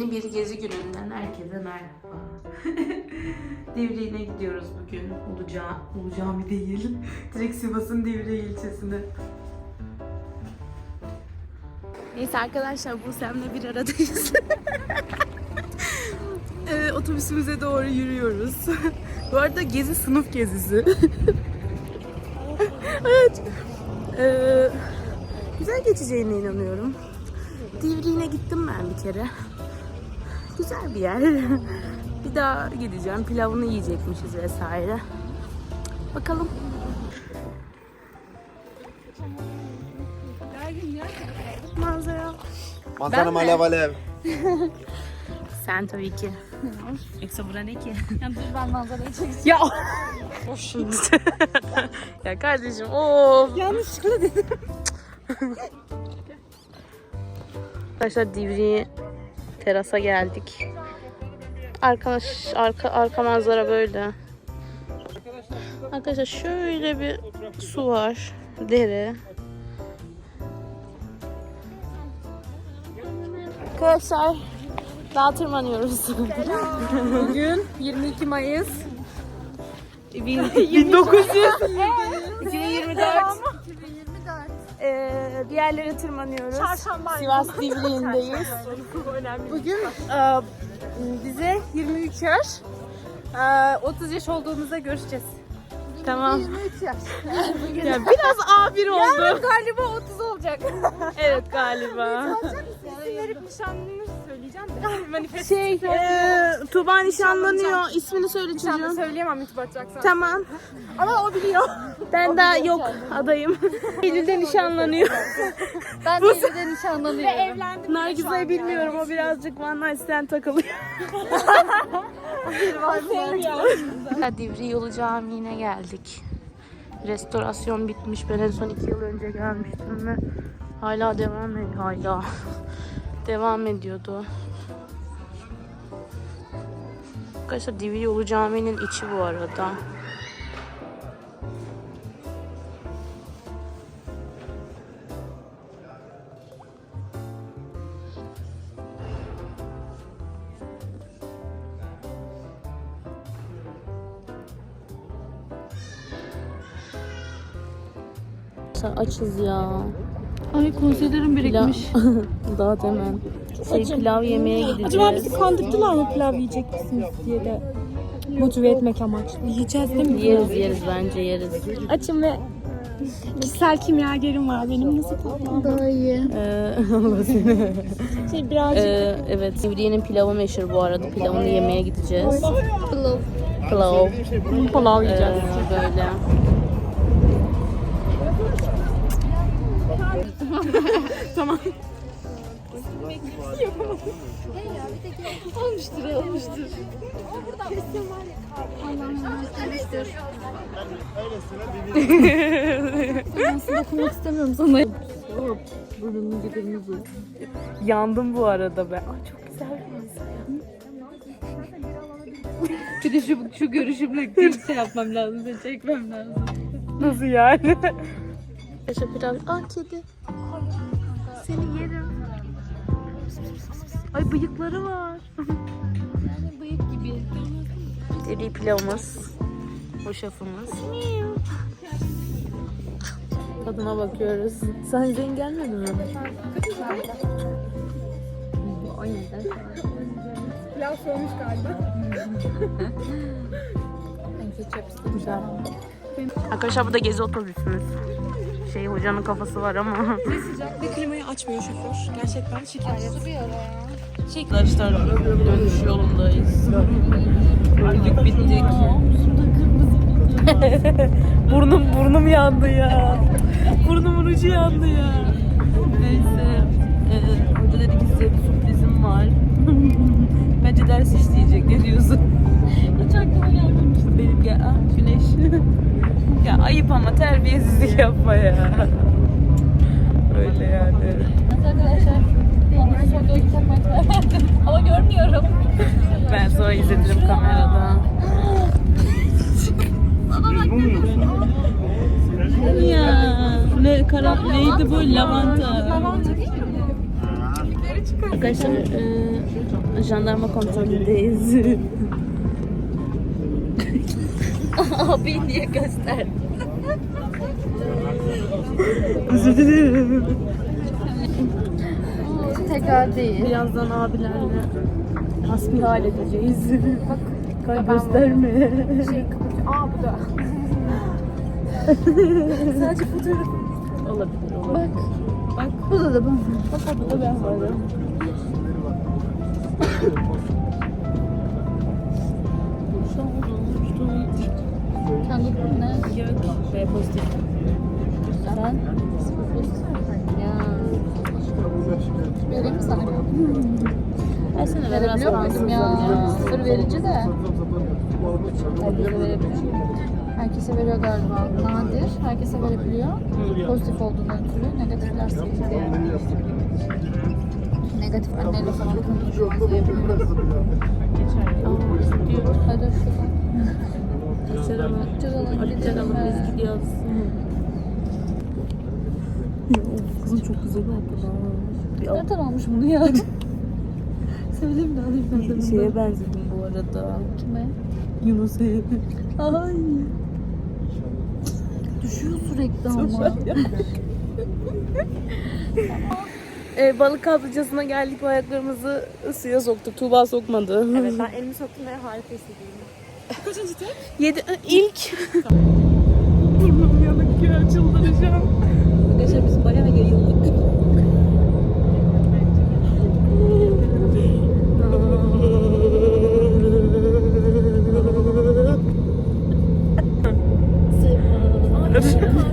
Bir gezi gününden herkese merhaba. Divriğine gidiyoruz bugün. Uluca, Ulu Cami değil. Direkt Sivas'ın Divriği ilçesine. Neyse arkadaşlar bu semle bir aradayız. Ee, otobüsümüze doğru yürüyoruz. bu arada gezi sınıf gezisi. evet. Ee, güzel geçeceğine inanıyorum. Divriğine gittim ben bir kere. Güzel bir yer. bir daha gideceğim. Pilavını yiyecekmişiz vesaire. Bakalım. Manzara. Manzara alev alev. Sen tabii ki. Yoksa bura ne ki? Ya dur ben manzarayı çekeceğim. Ya. ya kardeşim of. Yanlışlıkla dedim. Arkadaşlar Divriği terasa geldik. Arkadaş arka arka manzara böyle. Arkadaşlar şöyle bir su var. Dere. Arkadaşlar daha tırmanıyoruz. Bugün 22 Mayıs. 1900 2024 2024. ee, bir yerlere tırmanıyoruz. Çarşamba. Sivas Divriği'ndeyiz. Bugün e, bize 23 yaş, e, 30 yaş olduğumuzda görüşeceğiz. Tamam. 23 yaş. Ya biraz A1 oldu. Yarın galiba 30 olacak. Evet galiba. İsim verip nişanlını de. Manifest Şey, e, Tuba nişanlanıyor. İsmini söyle nişanlı çocuğun. söyleyemem YouTube açacaksan. Tamam. Ama o biliyor. Ben daha yok adayım. Eylül'de nişanlanıyor. Ben de Eylül'de nişanlanıyorum. Ve evlendim. Nargise'yi bilmiyorum. O birazcık one night stand takılıyor. Divri Yolu Camii'ne geldik. Restorasyon bitmiş. Ben en son iki yıl önce gelmiştim ve hala devam ediyor. Hala devam ediyordu. Arkadaşlar Divri Yolu Camii'nin içi bu arada. Açız ya. Ay konserlerim Pilav... Daha hemen. Şey, pilav yemeye gideceğiz. Acaba bizi kandırdılar mı pilav yiyecek misiniz diye de motive etmek amaçlı. Yiyeceğiz değil mi? Yeriz yeriz bence yeriz. Açım ve kişisel kimyagerim var benim. Nasıl tatlı? Daha iyi. Ee, Allah seni. Şey birazcık Ee, evet, Sivriye'nin pilavı meşhur bu arada. Pilavını yemeye gideceğiz. pilav. Pilav. Pilav Ee, yiyeceğiz. böyle. Olmuştur, olmuştur. Aslında dokunmak istemiyorum sana. Burnunun kırmızı. Yandım bu arada ben. Ay çok güzel bir. Bir de şu, şu görüşümle bir şey yapmam lazım, seni çekmem lazım. Nasıl yani? Yaşa pilav. Aa kedi. Seni yerim. Ay bıyıkları var. Yani bıyık gibi. Deri pilavımız. Hoşafımız. Tadına bakıyoruz. Sen zengin gelmedin mi? O yüzden. Pilav soğumuş galiba. Arkadaşlar bu da gezi otobüsümüz. Şey hocanın kafası var ama. Sıcak ve klimayı açmıyor şoför. Gerçekten şikayet. Arkadaşlar dönüş yolundayız. Öldük bittik. burnum burnum yandı ya. Burnumun ucu yandı ya. Neyse. Ee, hoca dedi ki size bir sürprizim var. Bence ders işleyecek. Ne diyorsun? Hiç aklıma gelmemişti. Benim gel ah güneş. ya ayıp ama terbiyesizlik yapma ya. Öyle yani. Arkadaşlar, karar verdim. Ama görmüyorum. Ben sonra izletirim kamerada. ya ne kara neydi bu lavanta? Lavanta değil mi? Arkadaşlar e, jandarma kontrolündeyiz. Abi niye göster? Özür dilerim. Tekrar değil. Birazdan abilerle hasbihal edeceğiz. Bak gösterme. Aa bu da. Sadece fotoğraf. Olabilir olabilir. Bak. Bak. Bu da da ben. Bak orada ben varım. Pozitif. Sen? Ya. Vereyim mi sana? Ben biraz Verebiliyor muydum ya? Sıfır verici de. Herkese verebiliyor. Herkese veriyor galiba. Nadir. Herkese verebiliyor. Pozitif olduğundan ötürü. Negatifler sıkıntı yani. Negatif anneyle falan konuşuyoruz. Aa, gidiyor. Hadi şuradan. Açalım. Açalım. Açalım biz gidiyoruz. Kızım çok güzel oldu. Nereden almış bunu ya? Söyleyeyim de alayım ben de bunu. şeye benzedim bu arada. Kime? Yunus'a. Ay. Düşüyor sürekli ama. Ee, balık kaplıcasına geldik bu ayaklarımızı suya soktuk. Tuğba sokmadı. evet ben elimi soktum ve harika hissediyorum. Kaçıncı tek? Yedi, ilk. Burnum yanık ya çıldıracağım. Arkadaşlar biz bayağı yayıldık. Sıfır.